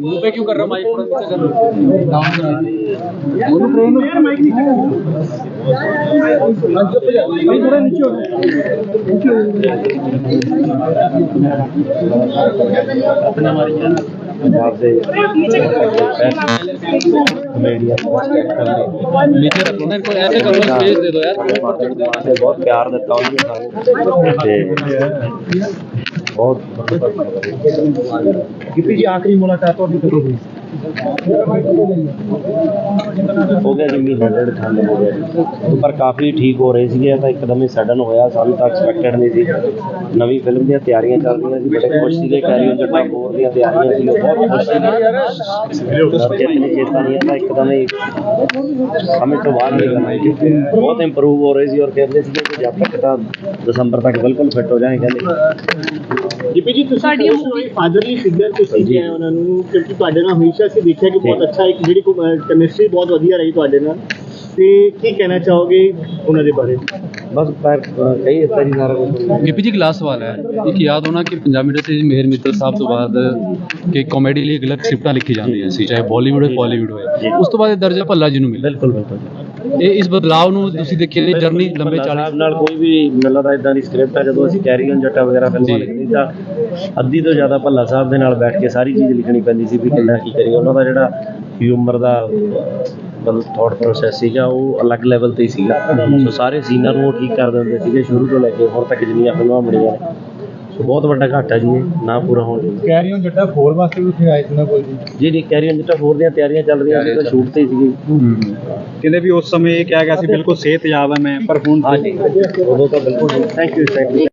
मुंह पे क्यों कर रहा माइक थोड़ा नीचे कर डाउन कर बोलो प्रेम यार माइक नीचे कर मत पे जा नहीं थोड़ा नीचे हो नीचे हो अपना हमारी ਪੰਜਾਬ ਦੇ ਮੇਜਰ ਉਹਨਾਂ ਕੋਲ ਐਸੇ ਕਰੋ ਸਪੇਸ ਦੇ ਦਿਓ ਯਾਰ ਬਹੁਤ ਪਿਆਰ ਦਿੱਤਾ ਉਹਨਾਂ ਨੇ ਤੇ ਬਹੁਤ ਕਿਪੀ ਜੀ, ਆਖਰੀ ਮੁਲਾਕਾਤ ਤੁਹਾਡੀ ਕਦੋਂ ਹੋਈ? ਹੋ ਗਿਆ ਜੀ ਡੇਢ ਖੰਡ ਹੋ ਗਿਆ ਜੀ। ਪਰ ਕਾਫੀ ਠੀਕ ਹੋ ਰਹੇ ਸੀਗੇ ਤਾਂ ਇੱਕਦਮ ਹੀ ਸਡਨ ਹੋਇਆ ਸਾਨੂੰ ਤਾਂ ਐਕਸਪੈਕਟਡ ਨਹੀਂ ਸੀ ਨਵੀਂ ਫਿਲਮ ਦੀਆਂ ਤਿਆਰੀਆਂ ਚੱਲ ਰਹੀਆਂ ਸੀ ਬੜੇ ਖੁਸ਼ ਸੀਗੇ ਕੈਰੀਅਰ ਜੱਟਾ ਫੋਰ ਦੀਆਂ ਤਿਆਰੀਆਂ ਸੀ ਬਹੁਤ ਖੁਸ਼ ਸੀਗੇ ਜਿੱਤਨੀ ਚੇਤਾ ਨਹੀਂ ਤਾਂ ਇੱਕਦਮ ਹੀ ਸਮੇਂ ਤੋਂ ਬਾਹਰ ਨਿਕਲਣਾ ਜੀ ਬਹੁਤ ਇੰਪਰੂਵ ਹੋ ਰਹੇ ਸੀ ਔਰ ਕਹਿੰਦੇ ਸੀਗੇ ਕਿ ਜਦ ਤੱਕ ਤਾਂ ਦਸੰਬਰ ਤੱਕ ਬਿਲਕੁਲ ਫਿੱਟ ਹੋ ਜਾਏ ਕਹਿੰਦੇ ਗਿੱਪੀ ਜੀ ਤੁਸੀਂ ਸਾਡੀਆਂ ਫਾਦਰਲੀ ਫਿਗਰ ਤੁਸੀਂ। ਕਿਹਾ ਉਹਨਾਂ ਨੂੰ ਕਿਉਂਕਿ ਤੁਹਾਡੇ ਨਾਲ ਹਮੇਸ਼ਾ ਅਸੀਂ ਦੇਖਿਆ ਕਿ ਬਹੁਤ ਅੱਛਾ ਇੱਕ ਜਿਹੜੀ ਕੈਮਿਸਟਰੀ ਬਹੁਤ ਵਧੀਆ ਰਹੀ ਤੁਹਾਡੇ ਨਾਲ। ਤੇ ਕੀ ਕਹਿਣਾ ਚਾਹੋਗੇ ਉਹਨਾਂ ਦੇ ਬਾਰੇ? ਬਸ ਪਰ ਕਈ ਇਸ ਤਰ੍ਹਾਂ ਸਾਰਾ ਕੁਝ ਗਿੱਪੀ ਜੀ ਇੱਕ ਲਾਸਟ ਸਵਾਲ ਹੈ। ਇੱਕ ਯਾਦ ਹੋਣਾ ਕਿ ਪੰਜਾਬੀ ਇੰਡਸਟਰੀ 'ਚ ਮੇਹਰ ਮਿੱਤਲ ਸਾਹਿਬ ਤੋਂ ਬਾਅਦ ਕਿ ਕਾਮੇਡੀ ਲਈ ਅਲੱਗ ਸਕ੍ਰਿਪਟਾਂ ਲਿਖੀ ਜਾਂਦੀਆਂ ਸੀ ਚਾਹੇ ਬਾਲੀਵੁੱਡ ਹੋਵੇ ਬਾਲੀਵੁੱਡ ਹੋਵੇ ਉਸ ਤੋਂ ਬਾਅਦ ਇਹ ਦਰਜਾ ਭੱਲਾ ਜੀ ਨੂੰ ਮਿਲਿਆ। ਬਿਲਕੁਲ ਬਿਲਕੁਲ ਇਹ ਇਸ ਬਦਲਾਅ ਨੂੰ ਤੁਸੀਂ ਦੇਖਿਆ ਇਹ ਜਰਨੀ ਲੰਬੇ ਭੱਲਾ 40 ਸਾਹਿਬ ਨਾਲ ਕੋਈ ਵੀ ਮਿਲਦਾ ਦਾ ਇਦਾਂ ਦੀ ਸਕ੍ਰਿਪਟ ਹੈ ਜਦੋਂ ਅਸੀਂ ਕੈਰੀ ਔਨ ਜੱਟਾ ਵਗੈਰਾ ਫਿਲਮਾਂ। ਲਿਖਦੀ ਤਾਂ ਅੱਧੀ ਤੋਂ ਜ਼ਿਆਦਾ ਭੱਲਾ ਸਾਹਿਬ ਦੇ ਨਾਲ ਬੈਠ ਕੇ ਸਾਰੀ ਚੀਜ਼ ਲਿਖਣੀ ਪੈਂਦੀ ਸੀ ਵੀ ਕਿੰਨਾ ਕੀ ਕਰੀਏ। ਉਹਨਾਂ ਦਾ ਜਿਹੜਾ ਹਿਊਮਰ ਦਾ ਮਤਲਬ ਥਾਟ ਪ੍ਰੋਸੈਸ ਸੀਗਾ ਉਹ ਅਲੱਗ ਲੈਵਲ ਤੇ ਹੀ ਸੀਗਾ। ਸੋ ਸਾਰੇ ਸੀਨਾਂ ਨੂੰ ਠੀਕ ਕਰ ਦਿੰਦੇ ਸੀਗੇ ਸ਼ੁਰੂ ਤੋਂ ਲੈ ਕੇ ਹੁਣ ਤੱਕ ਜਿੰਨੀਆਂ ਫਿਲਮਾਂ ਬਣੀਆਂ ਨੇ। ਬਹੁਤ ਵੱਡਾ ਘਾਟਾ ਜੀ ਇਹ ਨਾ ਪੂਰਾ ਹੋਣ ਦੀ ਕੈਰੀ ਔਨ ਜੱਟਾ 4 ਵਾਸਤੇ ਵੀ ਉੱਥੇ ਆਏ ਸੀ ਨਾ ਕੋਲ ਜੀ? ਜੀ ਨਹੀਂ ਕੈਰੀ ਔਨ ਜੱਟਾ ਹੋਰ ਦੀਆਂ ਤਿਆਰੀਆਂ ਚੱਲ ਰਹੀਆਂ ਸੀ ਤਾਂ ਸ਼ੂਟ ਤੇ ਸੀਗੀ। ਕਹਿੰਦੇ ਵੀ ਉਸ ਸਮੇਂ ਇਹ ਕਿਹਾ ਗਿਆ ਸੀ ਬਿਲਕੁਲ ਸਿਹਤਯਾਬ ਹੈ ਮੈਂ ਪਰ ਹੁਣ ਹਾਂਜੀ ਉਦੋਂ ਤਾਂ ਬਿਲਕੁਲ ਥੈਂਕ ਯੂ ਥੈਂਕ ਯੂ